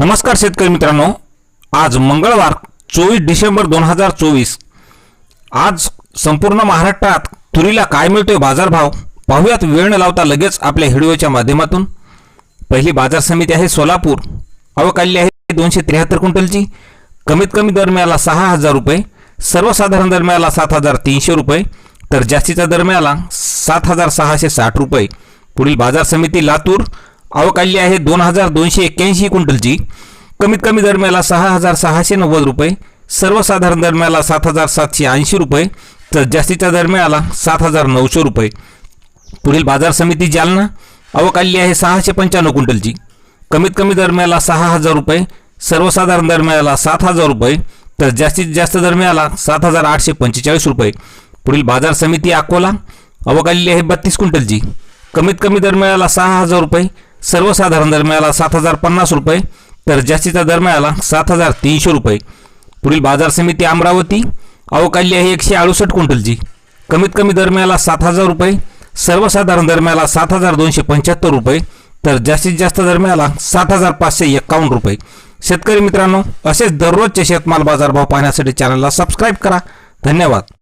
नमस्कार शेतकरी मित्रांनो. आज मंगळवार चोवीस डिसेंबर दोन हजार चोवीस. आज संपूर्ण महाराष्ट्रात तुरीला काय मिळतोय बाजारभाव पाहूयात. वेळ न लावता लगेच आपल्या व्हिडिओच्या माध्यमातून. पहिली बाजार समिती आहे सोलापूर. अवकाली आहे दोनशे त्र्याहत्तर क्विंटलची. कमीत कमी दर मिळाला सहा हजार रुपये. सर्वसाधारण दर मिळाला सात हजार तीनशे रुपये. तर जास्तीचा दर मिळाला सात हजार सहाशे साठ रुपये. पुढील बाजार समिती लातूर अवकाली आहे दोन हजार दोनशे एक्क्याऐंशी क्विंटलची. कमीत कमी दरम्याला सहा हजार सहाशे नव्वद रुपये सर्वसाधारण दरम्याला सात हजार सातशे ऐंशी रुपये तर जास्तीच्या दरम्याला सात हजार नऊशे रुपये. पुढील बाजार समिती जालना अवकाली आहे सहाशे पंच्याण्णव क्विंटलची. कमीत कमी दरम्याला सहा हजार रुपये सर्वसाधारण दरम्याला सात हजार रुपये तर जास्तीत जास्त दरम्याला सात हजार आठशे पंचेचाळीस रुपये. पुढील बाजार समिती अकोला अवकाली आहे बत्तीस क्विंटलची. कमीत कमी दरम्याला सहा हजार रुपये सर्वसाधारण दर मिळाला सात हजार पन्नास रुपये तर जास्तीचा दर मिळाला सात हजार तीनशे रुपये. पुढील बाजार समिती अमरावती अवकाली आहे एकशे अडुसष्ट क्विंटलची. कमीत कमी दर मिळाला सात हजार रुपये सर्वसाधारण दर मिळाला सात हजार दोनशे पंच्याहत्तर रुपये तर जास्तीत जास्त दर मिळाला सात हजार पाचशे एक्कावन्न रुपये. शेतकरी मित्रांनो असेच दररोजचे शेतमाल बाजारभाव पाहण्यासाठी चॅनलला सबस्क्राईब करा. धन्यवाद.